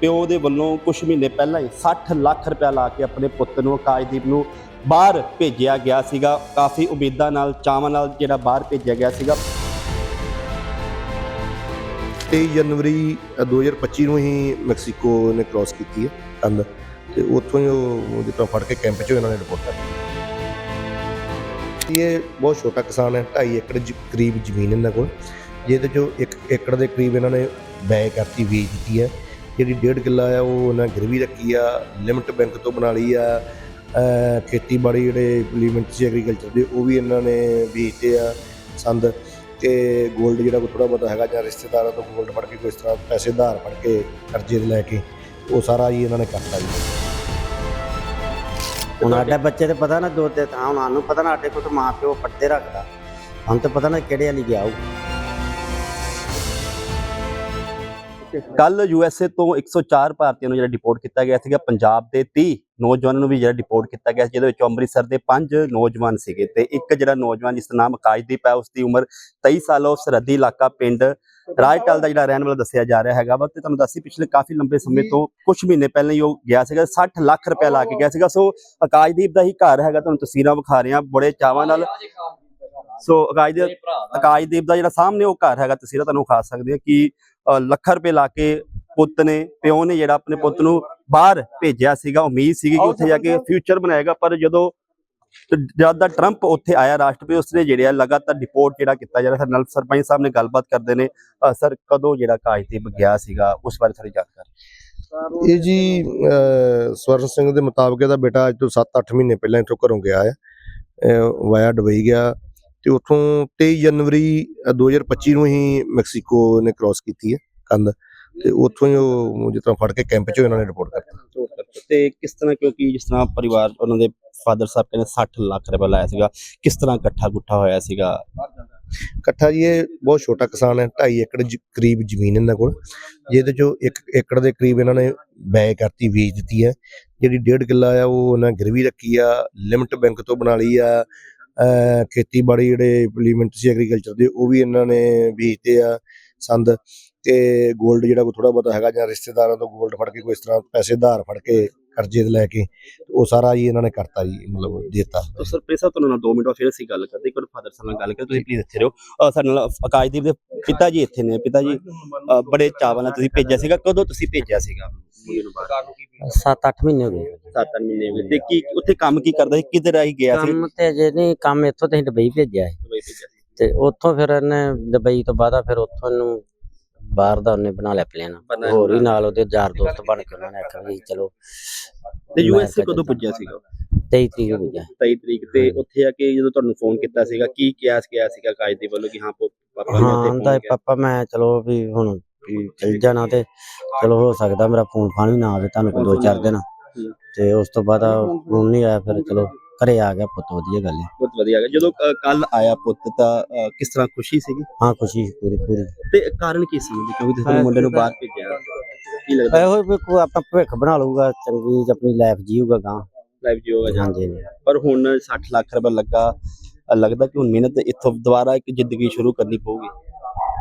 ਪਿਓ ਦੇ ਵੱਲੋਂ ਕੁਝ ਮਹੀਨੇ ਪਹਿਲਾਂ ਹੀ 60 ਲੱਖ ਰੁਪਇਆ ਲਾ ਕੇ ਆਪਣੇ ਪੁੱਤ ਨੂੰ ਆਕਾਸ਼ਦੀਪ ਨੂੰ ਬਾਹਰ ਭੇਜਿਆ ਗਿਆ ਸੀਗਾ। ਕਾਫੀ ਉਮੀਦਾਂ ਨਾਲ ਚਾਵਾਂ ਨਾਲ ਜਿਹੜਾ ਬਾਹਰ ਭੇਜਿਆ ਗਿਆ ਸੀਗਾ। 23 ਜਨਵਰੀ ਅ, 2025 ਨੂੰ ਹੀ ਮੈਕਸੀਕੋ ਨੇ ਕ੍ਰਾਸ ਕੀਤੀ ਹੈ ਕੰਧ ਤੇ ਉੱਥੋਂ ਹੀ ਉਹ ਜਿੱਦਾਂ ਫੜ ਕੇ ਕੈਂਪ 'ਚੋਂ ਇਹਨਾਂ ਨੇ ਰਿਪੋਰਟ ਕਰਤੀ ਇਹ ਬਹੁਤ ਛੋਟਾ ਕਿਸਾਨ ਹੈ 2.5 ਏਕੜ ਕਰੀਬ ਜ਼ਮੀਨ ਇਹਨਾਂ ਕੋਲ। ਜਿਹਦੇ ਚੋਂ 1 ਏਕੜ ਦੇ ਕਰੀਬ ਇਹਨਾਂ ਨੇ ਬੈ ਕਰਤੀ ਵੇਚ ਦਿੱਤੀ ਹੈ। ਜਿਹੜੀ ਡੇਢ ਕਿੱਲਾ ਆ, ਉਹ ਉਹਨਾਂ ਗਿਰਵੀ ਰੱਖੀ ਆ, ਲਿਮਟ ਬੈਂਕ ਤੋਂ ਬਣਾ ਲਈ ਆ ਖੇਤੀਬਾੜੀ ਜਿਹੜੇ ਇੰਪਲੀਮੈਂਟ ਸੀ ਐਗਰੀਕਲਚਰ ਦੇ, ਉਹ ਵੀ ਇਹਨਾਂ ਨੇ ਵੇਚਤੇ ਆ ਸੰਦ ਤੇ 골ਡ ਜਿਹੜਾ ਕੋਈ ਥੋੜਾ ਬਹੁਤਾ ਹੈਗਾ ਜਾਂ ਰਿਸ਼ਤੇਦਾਰਾਂ ਤੋਂ 골ਡ ਫੜ ਕੇ ਕੋਈ ਇਸ ਤਰ੍ਹਾਂ ਪੈਸੇ ਧਾਰ ਫੜ ਕੇ ਕਰਜ਼ੇ ਦੇ ਲੈ ਕੇ, ਉਹ ਸਾਰਾ ਹੀ ਇਹਨਾਂ ਨੇ ਕਰਤਾ ਜੀ। ਹੁਣ ਸਾਡੇ ਬੱਚੇ ਤੇ ਪਤਾ ਨਾ ਦੋ ਤੇ ਤਾਂ ਹੁਣ ਸਾਨੂੰ ਪਤਾ ਨਾ ਸਾਡੇ ਕੋਲ ਤਾਂ ਮਾਂ ਪਿਓ ਪੱਟੇ ਰੱਖਦਾ। ਹੁਣ ਤਾਂ ਪਤਾ ਨਾ ਕਿਹੜੇ ਵਾਲੀ ਗਿਆ ਉਹ। ਕੱਲ ਯੂਐਸਏ ਤੋਂ 104 ਭਾਰਤੀਆਂ ਨੂੰ ਜਿਹੜਾ ਡਿਪੋਰਟ ਕੀਤਾ ਗਿਆ ਸੀਗਾ ਪੰਜਾਬ ਦੇ 30 ਨੌਜਵਾਨਾਂ ਨੂੰ ਵੀ ਜਿਹੜਾ ਡਿਪੋਰਟ ਕੀਤਾ ਗਿਆ ਸੀ, ਜਿਹਦੇ ਵਿੱਚ ਅੰਮ੍ਰਿਤਸਰ ਦੇ 5 ਨੌਜਵਾਨ ਸੀਗੇ ਤੇ ਇੱਕ ਜਿਹੜਾ ਨੌਜਵਾਨ ਜਿਸ ਦਾ ਨਾਮ ਆਕਾਸ਼ਦੀਪ ਹੈ ਉਸ ਦੀ ਉਮਰ 23 ਸਾਲ ਉਹ ਸਰਹੱਦੀ ਇਲਾਕਾ ਪਿੰਡ ਰਾਜਟਲ ਦਾ ਜਿਹੜਾ ਰਹਿਣ ਵਾਲਾ ਦੱਸਿਆ ਜਾ ਰਿਹਾ ਹੈਗਾ ਵਾ ਤੇ ਤੁਹਾਨੂੰ ਦੱਸੀ ਪਿਛਲੇ ਕਾਫੀ ਲੰਬੇ ਸਮੇਂ ਤੋਂ ਕੁਝ ਮਹੀਨੇ ਪਹਿਲਾਂ ਹੀ ਉਹ ਗਿਆ ਸੀਗਾ 60 ਲੱਖ ਰੁਪਏ ਲਾ ਕੇ ਗਿਆ ਸੀਗਾ। ਸੋ ਆਕਾਸ਼ਦੀਪ ਦਾ ਹੀ ਘਰ ਹੈਗਾ ਤੁਹਾਨੂੰ ਤਸਵੀਰਾਂ ਵਿਖਾ ਰਹੇ ਹਾਂ ਬੜੇ ਚਾਵਾਂ ਨਾਲ। ਸੋ ਆਕਾਸ਼ਦੀਪ ਆਕਾਸ਼ਦੀਪ ਦਾ। ਜਿਹੜਾ ਸਾਹਮਣੇ ਉਹ ਘਰ ਹੈਗਾ ਤਸਵੀਰਾਂ ਤੁਹਾਨੂੰ ਵਿਖਾ ਸਕਦੇ ਆ ਕਿ ਲੱਖਾਂ ਰੁਪਏ ਲਾ ਕੇ ਪੁੱਤ ਨੇ ਪਿਓ ਨੇ ਜਿਹੜਾ ਆਪਣੇ ਪੁੱਤ ਨੂੰ ਬਾਹਰ ਭੇਜਿਆ ਸੀਗਾ ਉਮੀਦ ਸੀਗੀ ਕਿ ਉੱਥੇ ਜਾ ਕੇ ਫਿਊਚਰ ਬਣਾਏਗਾ ਪਰ ਜਦੋਂ ਜਦ ਦਾ ਟਰੰਪ ਉੱਥੇ ਆਇਆ ਰਾਸ਼ਟਰਪਤੀ ਉਸਨੇ ਜਿਹੜੇ ਲਗਾਤਾਰ ਡਿਪੋਰਟ ਜਿਹੜਾ ਕੀਤਾ ਜਾ ਰਿਹਾ ਸਾਡੇ ਨਾਲ ਸਰਪੰਚ ਸਾਹਿਬ ਨੇ ਗੱਲਬਾਤ ਕਰਦੇ ਨੇ ਸਰ ਕਦੋਂ ਜਿਹੜਾ ਕਾਜ ਤੇ ਗਿਆ ਸੀਗਾ ਉਸ ਬਾਰੇ ਥੋੜੀ ਜਾਣਕਾਰੀ। ਇਹ ਜੀ ਅ, ਸਵਰਨ ਸਿੰਘ ਦੇ ਮੁਤਾਬਕ ਇਹਦਾ ਬੇਟਾ ਅੱਜ ਤੋਂ 7-8 ਮਹੀਨੇ ਪਹਿਲਾਂ ਇੱਥੋਂ ਘਰੋਂ ਗਿਆ ਹੈ ਵਾਇਆ ਦੁਬਈ ਗਿਆ ਤੇ ਉੱਥੋਂ 23 ਜਨਵਰੀ ਅ, 2025 ਨੂੰ ਹੀ ਮੈਕਸੀਕੋ ਨੇ ਕ੍ਰਾਸ ਕੀਤੀ ਹੈ ਕੰਧ ਤੇ ਉੱਥੋਂ ਹੀ ਉਹ ਜਿੱਦਾਂ ਫੜ ਕੇ ਕੈਂਪ 'ਚੋਂ ਇਹਨਾਂ ਨੇ ਰਿਪੋਰਟ ਕਰਤੀ। ਤੇ ਕਿਸ ਤਰ੍ਹਾਂ ਕਿਉਂਕਿ ਜਿਸ ਤਰ੍ਹਾਂ ਪਰਿਵਾਰ ਉਹਨਾਂ ਦੇ ਫਾਦਰ ਸਾਹਿਬ ਕਹਿੰਦੇ 60 ਲੱਖ ਰੁਪਏ ਲਾਇਆ ਸੀਗਾ ਕਿਸ ਤਰ੍ਹਾਂ ਇਕੱਠਾ ਗੁੱਠਾ ਹੋਇਆ ਸੀਗਾ? ਇਕੱਠਾ ਜੀ ਇਹ ਬਹੁਤ ਛੋਟਾ ਕਿਸਾਨ ਹੈ 2.5 ਏਕੜ ਕਰੀਬ ਜ਼ਮੀਨ ਇਹਨਾਂ ਕੋਲ। ਜਿਹਦੇ ਚੋਂ 1 ਏਕੜ ਦੇ ਕਰੀਬ ਇਹਨਾਂ ਨੇ ਬੈ ਕਰਤੀ ਵੇਚ ਦਿੱਤੀ ਹੈ। ਜਿਹੜੀ 1.5 ਕਿੱਲਾ ਆ ਉਹ ਉਹਨਾਂ ਗਿਰਵੀ ਰੱਖੀ ਆ ਲਿਮਟ ਬੈਂਕ ਤੋਂ ਬਣਾ ਲਈ ਆ। ਖੇਤੀਬਾੜੀ ਜਿਹੜੇ ਇੰਪਲੀਮੈਂਟ ਸੀ ਐਗਰੀਕਲਚਰ ਦੇ, ਉਹ ਵੀ ਇਹਨਾਂ ਨੇ ਵੇਚਤੇ ਆ ਸੰਦ ਤੇ 골ਡ ਜਿਹੜਾ ਕੋਈ ਥੋੜਾ ਬਹੁਤਾ ਹੈਗਾ ਜਾਂ ਰਿਸ਼ਤੇਦਾਰਾਂ ਤੋਂ 골ਡ ਫੜ ਕੇ ਕੋਈ ਇਸ ਤਰ੍ਹਾਂ ਪੈਸੇ ਧਾਰ ਫੜ ਕੇ ਕਰਜ਼ੇ ਦੇ ਲੈ ਕੇ ਉਹ ਸਾਰਾ ਹੀ ਇਹਨਾਂ ਨੇ ਕਰਤਾ ਜੀ ਮਤਲਬ ਦੇਤਾ। ਤਾਂ ਸਰਪ੍ਰੀਤ ਸਾਹਿਬ ਤੁਹਾਨੂੰ ਨਾਲ 2 ਮਿੰਟ ਫਿਰ ਅਸੀਂ ਗੱਲ ਕਰਦੇ ਇੱਕ ਵਾਰ ਫਾਦਰ ਸਾਹਿਬ ਨਾਲ ਗੱਲ ਕਰਦੇ ਤੁਸੀਂ ਪਲੀਜ਼ ਇੱਥੇ ਰਹੋ। ਸਾਡੇ ਨਾਲ ਆਕਾਸ਼ਦੀਪ ਦੇ ਪਿਤਾ ਜੀ ਇੱਥੇ ਨੇ ਪਿਤਾ ਜੀ ਬੜੇ ਚਾਵਾਂ ਨਾਲ ਤੁਸੀਂ ਭੇਜਿਆ ਸੀਗਾ ਕਦੋਂ ਤੁਸੀਂ ਭੇਜਿਆ ਸੀਗਾ? ਮੁੰਡੇ ਨੂੰ ਬਾਹਰ। 7-8 ਮਹੀਨੇ ਹੋ ਗਏ। 7 ਮਹੀਨੇ ਹੋ ਗਏ। ਤੇ ਕੀ ਉੱਥੇ ਕੰਮ ਕੀ ਕਰਦਾ ਸੀ? ਕਿਧਰ ਆਈ ਗਿਆ ਸੀ? ਕੰਮ ਤੇ ਅਜੇ ਨਹੀਂ ਕੰਮ ਇੱਥੋਂ ਤੇ ਦੁਬਈ ਭੇਜਿਆ ਸੀ। ਦੁਬਈ ਭੇਜਿਆ ਸੀ। ਤੇ ਉੱਥੋਂ ਫਿਰ ਇਹਨੇ ਦੁਬਈ ਤੋਂ ਬਾਅਦ ਫਿਰ ਉੱਥੋਂ ਇਹਨੂੰ ਬਾਹਰ ਦਾ ਉਹਨੇ ਬਣਾ ਲਿਆ ਪਲਾਨ ਬਣਾ ਹੋਰ ਵੀ ਨਾਲ ਉਹਦੇ ਯਾਰ ਦੋਸਤ ਬਣ ਕੇ ਉਹਨਾਂ ਨੇ ਆਖਿਆ ਵੀ ਚਲੋ। ਤੇ ਮੈਂ ਯੂਐਸਏ ਕਿਹਾ ਕਦੋਂ ਪੁੱਜਿਆ ਸੀਗਾ? 23 ਤਰੀਕ ਨੂੰ ਭੇਜਿਆ 23 ਤਰੀਕ ਤੇ ਉੱਥੇ ਆ ਕੇ ਜਦੋਂ ਤੁਹਾਨੂੰ ਫੋਨ ਕੀਤਾ ਸੀਗਾ ਕੀ ਕਿਹਾ ਕਿਹਾ ਸੀਗਾ ਆਕਾਸ਼ਦੀਪ ਵੱਲੋਂ ਕਿ ਹਾਂ ਪੋ- ਪਾਪਾ ਮੈਂ ਹਾਂ ਉੱਥੇ ਆਂਦਾ ਪਹੁੰਚ ਗਿਆ ਪਾਪਾ ਮੈਂ ਚਲੋ ਵੀ ਹੁਣ ਵੀ ਚਲ ਜਾਣਾ ਤੇ ਚਲੋ ਹੋ ਸਕਦਾ ਮੇਰਾ ਫੋਨ ਫਾਨ ਵੀ ਨਾ ਆਵੇ ਤੁਹਾਨੂੰ ਕੋਈ ਦੋ ਚਾਰ ਦਿਨ। ਤੇ ਉਸ ਤੋਂ ਬਾਅਦ ਫੋਨ ਨਹੀਂ ਆਇਆ ਫਿਰ ਚਲੋ ਘਰੇ ਆ ਗਿਆ ਪੁੱਤ ਵਧੀਆ ਗੱਲ ਹੈ। ਬਹੁਤ ਵਧੀਆ ਗਿਆ ਜਦੋਂ ਕੱਲ ਆਇਆ ਪੁੱਤ ਤਾਂ ਅ, ਕਿਸ ਤਰ੍ਹਾਂ ਖੁਸ਼ੀ ਸੀਗੀ? ਹਾਂ ਖੁਸ਼ੀ ਸੀ ਪੂਰੀ ਪੂਰੀ। ਤੇ ਕਾਰਨ ਕੀ ਸੀ? ਕਿਉਂਕਿ ਤੁਸੀਂ ਮੁੰਡੇ ਨੂੰ ਬਾਹਰ ਭੇਜਿਆ ਕੀ ਲੱਗਦਾ? ਇਹੋ ਵੀ ਕੋਈ ਆਪਣਾ ਭਵਿੱਖ ਬਣਾ ਲਊਗਾ ਚੰਗੀ ਆਪਣੀ ਲਾਈਫ ਜੀਊਗਾ ਗਾਂ। ਲਾਈਵ ਜੀ ਹੋਗਾ ਜਾਂ ਹਾਂਜੀ। ਪਰ ਹੁਣ 60 ਲੱਖ ਰੁਪਏ ਲੱਗਾ ਅ, ਲੱਗਦਾ ਕਿ ਹੁਣ ਮਿਹਨਤ ਇੱਥੋਂ ਦੁਬਾਰਾ ਇੱਕ ਜ਼ਿੰਦਗੀ ਸ਼ੁਰੂ ਕਰਨੀ ਪਊਗੀ।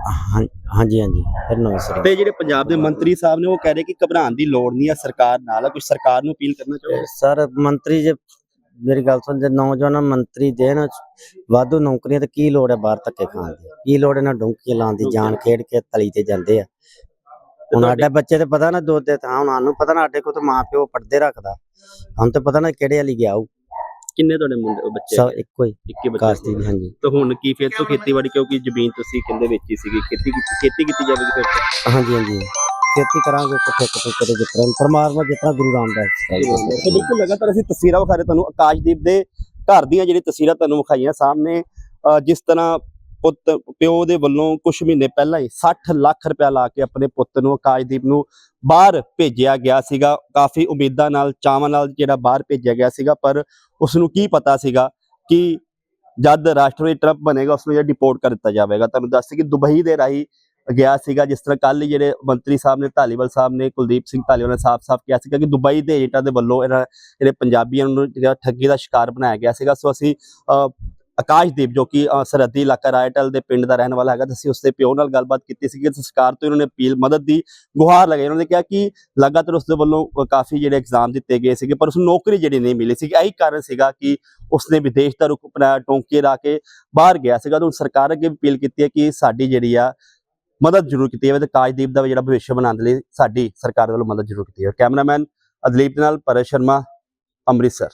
ਹਾਂ- ਹਾਂਜੀ ਹਾਂਜੀ ਫਿਰ ਨਵੇਂ ਸਿਰੇ ਤੇ ਜਿਹੜੇ ਪੰਜਾਬ ਦੇ ਮੰਤਰੀ ਸਾਹਿਬ ਨੇ ਉਹ ਕਹਿ ਰਹੇ ਕਿ ਘਬਰਾਉਣ ਦੀ ਲੋੜ ਨਹੀਂ ਹੈ ਸਰਕਾਰ ਨਾਲ ਹੈ ਕੁਝ ਸਰਕਾਰ ਨੂੰ ਅਪੀਲ ਕਰਨਾ ਚਾਹੋਗੇ? ਸਰ ਮੰਤਰੀ ਜੇ ਮੇਰੀ ਗੱਲ ਸੁਣ ਜੇ ਨੌਜਵਾਨਾਂ ਮੰਤਰੀ ਦੇਣ ਵਾਧੂ ਨੌਕਰੀਆਂ ਤੇ ਕੀ ਲੋੜ ਹੈ ਬਾਹਰ ਧੱਕੇ ਖਾਣ ਦੀ? ਕੀ ਲੋੜ ਇਹਨਾਂ ਡੁੰਕੀਆਂ ਲਾਉਣ ਦੀ? ਜਾਨ ਖੇਡ ਕੇ ਤਲੀ ਤੇ ਜਾਂਦੇ ਆ। ਹੁਣ ਸਾਡੇ ਬੱਚੇ ਤੇ ਪਤਾ ਨਾ ਦੋ ਤੇ ਤਾਂ ਹੁਣ ਸਾਨੂੰ ਪਤਾ ਨਾ ਸਾਡੇ ਕੋਲ ਤਾਂ ਮਾਂ ਪਿਓ ਪੜਦੇ ਰੱਖਦਾ। ਹੁਣ ਤੇ ਪਤਾ ਨਾ ਕਿਹੜੇ ਵਾਲੀ ਗਿਆ ਉਹ। ਕਿੰਨੇ ਤੁਹਾਡੇ ਮੁੰਡੇ ਬੱਚੇ? ਸਭ ਇੱਕੋ ਹੀ। ਇੱਕੇ ਬੱਚੇ ਕਾਸਤੀ ਦੀ ਹਾਂਜੀ। ਤਾਂ ਹੁਣ ਕੀ ਫਿਰ ਤੋਂ ਖੇਤੀਬਾੜੀ ਕਿਉਂਕਿ ਜ਼ਮੀਨ ਤੁਸੀਂ ਕਹਿੰਦੇ ਵੇਚੀ ਸੀਗੀ ਖੇਤੀ ਕੀਤੀ ਖੇਤੀ ਕੀਤੀ ਜਾਵੇਗੀ ਫਿਰ। ਹਾਂਜੀ ਹਾਂਜੀ। ਖੇਤੀ ਕਰਾਂਗੇ ਕਿੱਥੇ ਕਿੱਥੇ ਕਿਤੇ ਜਿਤਨਾ ਪਰਮਾਤਮਾ ਜਿਤਨਾ ਗੁਰੂ ਰਾਮਦਾਸ ਜੀ ਬਿਲਕੁਲ ਲਗਾਤਾਰ ਅਸੀਂ ਤਸਵੀਰਾਂ ਵਿਖਾ ਰਹੇ ਤੁਹਾਨੂੰ ਆਕਾਸ਼ਦੀਪ ਦੇ ਘਰ ਦੀਆਂ ਜਿਹੜੀ ਤਸਵੀਰਾਂ ਤੁਹਾਨੂੰ ਵਿਖਾਈਆਂ ਸਾਹਮਣੇ ਜਿਸ ਤਰ੍ਹਾਂ ਪੁੱਤ, ਪਿਓ ਦੇ ਵੱਲੋਂ ਕੁਝ ਮਹੀਨੇ ਪਹਿਲਾਂ ਹੀ 60 ਲੱਖ ਰੁਪਇਆ ਲਾ ਕੇ ਆਪਣੇ ਪੁੱਤ ਨੂੰ ਆਕਾਸ਼ਦੀਪ ਨੂੰ ਬਾਹਰ ਭੇਜਿਆ ਗਿਆ ਸੀਗਾ। ਕਾਫੀ ਉਮੀਦਾਂ ਨਾਲ, ਚਾਵਾਂ ਨਾਲ ਜਿਹੜਾ ਬਾਹਰ ਭੇਜਿਆ ਗਿਆ ਸੀਗਾ, ਪਰ ਉਸ ਨੂੰ ਕੀ ਪਤਾ ਸੀਗਾ ਕਿ ਜਦ ਰਾਸ਼ਟਰਪਤੀ ਟਰੰਪ ਬਣੇਗਾ ਉਸ ਨੂੰ ਜਿਹੜਾ ਡਿਪੋਰਟ ਕਰ ਦਿੱਤਾ ਜਾਵੇਗਾ। ਤੁਹਾਨੂੰ ਦੱਸ ਕਿ ਦੁਬਈ ਦੇ ਰਾਹੀਂ ਗਿਆ ਸੀਗਾ, ਜਿਸ ਤਰ੍ਹਾਂ ਕੱਲ ਜਿਹੜੇ ਮੰਤਰੀ ਸਾਹਿਬ ਨੇ, ਧਾਲੀਵਾਲ ਸਾਹਿਬ ਨੇ, ਕੁਲਦੀਪ ਸਿੰਘ ਧਾਲੀਵਾਲ ਨੇ ਸਾਫ਼-ਸਾਫ਼ ਕਿਹਾ ਸੀਗਾ ਕਿ ਦੁਬਈ ਦੇ ਏਜੰਟਾਂ ਦੇ ਵੱਲੋਂ ਇਹਨਾਂ, ਜਿਹੜੇ ਪੰਜਾਬੀਆਂ ਨੂੰ ਜਿਹੜਾ ਠੱਗੀ ਦਾ ਸ਼ਿਕਾਰ ਬਣਾਇਆ ਗਿਆ ਸੀਗਾ। ਸੋ ਅਸੀਂ ਆਕਾਸ਼ਦੀਪ, ਜੋ ਕਿ ਸਰਹੱਦੀ ਇਲਾਕਾ ਰਾਇਟਲ ਦੇ ਪਿੰਡ ਦਾ ਰਹਿਣ ਵਾਲਾ ਹੈਗਾ ਅਸੀਂ ਉਸਦੇ ਪਿਓ ਨਾਲ ਗੱਲਬਾਤ ਕੀਤੀ ਸੀ ਕਿ ਸਰਕਾਰ ਤੋਂ ਇਹਨਾਂ ਨੇ ਅਪੀਲ, ਮਦਦ ਦੀ ਗੁਹਾਰ ਲਗਾਈ। ਉਹਨਾਂ ਨੇ ਕਿਹਾ ਕਿ ਲਗਾਤਾਰ ਉਸਦੇ ਵੱਲੋਂ ਕਾਫੀ ਜਿਹੜੇ ਐਗਜ਼ਾਮ ਦਿੱਤੇ ਗਏ ਸੀਗੇ, ਪਰ ਉਸ ਨੂੰ ਨੌਕਰੀ ਜਿਹੜੀ ਨਹੀਂ ਮਿਲੀ ਸੀ ਇਹੀ ਕਾਰਨ ਸੀਗਾ ਕਿ ਉਸਨੇ ਵਿਦੇਸ਼ ਦਾ ਰੁਖ ਅਪਣਾਇਆ ਟੋਂਕੇ ਲਾ ਕੇ ਬਾਹਰ ਗਿਆ ਸੀਗਾ। ਤੇ ਹੁਣ ਸਰਕਾਰ ਅੱਗੇ ਵੀ ਅਪੀਲ ਕੀਤੀ ਹੈ ਕਿ ਸਾਡੀ ਜਿਹੜੀ ਆ ਮਦਦ ਜ਼ਰੂਰ ਕੀਤੀ ਜਾਵੇ ਤੇ ਕਾਜਦੀਪ ਦਾ ਵੀ ਜਿਹੜਾ ਭਵਿੱਖ ਬਣਾਉਣ ਦੇ ਲਈ ਸਾਡੀ ਸਰਕਾਰ ਵੱਲੋਂ ਮਦਦ ਜ਼ਰੂਰ ਕੀਤੀ ਜਾਵੇ। ਕੈਮਰਾਮੈਨ ਅਦਲੀਪ ਦੇ ਨਾਲ ਪਰੇਸ਼ ਸ਼ਰਮਾ, ਅੰਮ੍ਰਿਤਸਰ।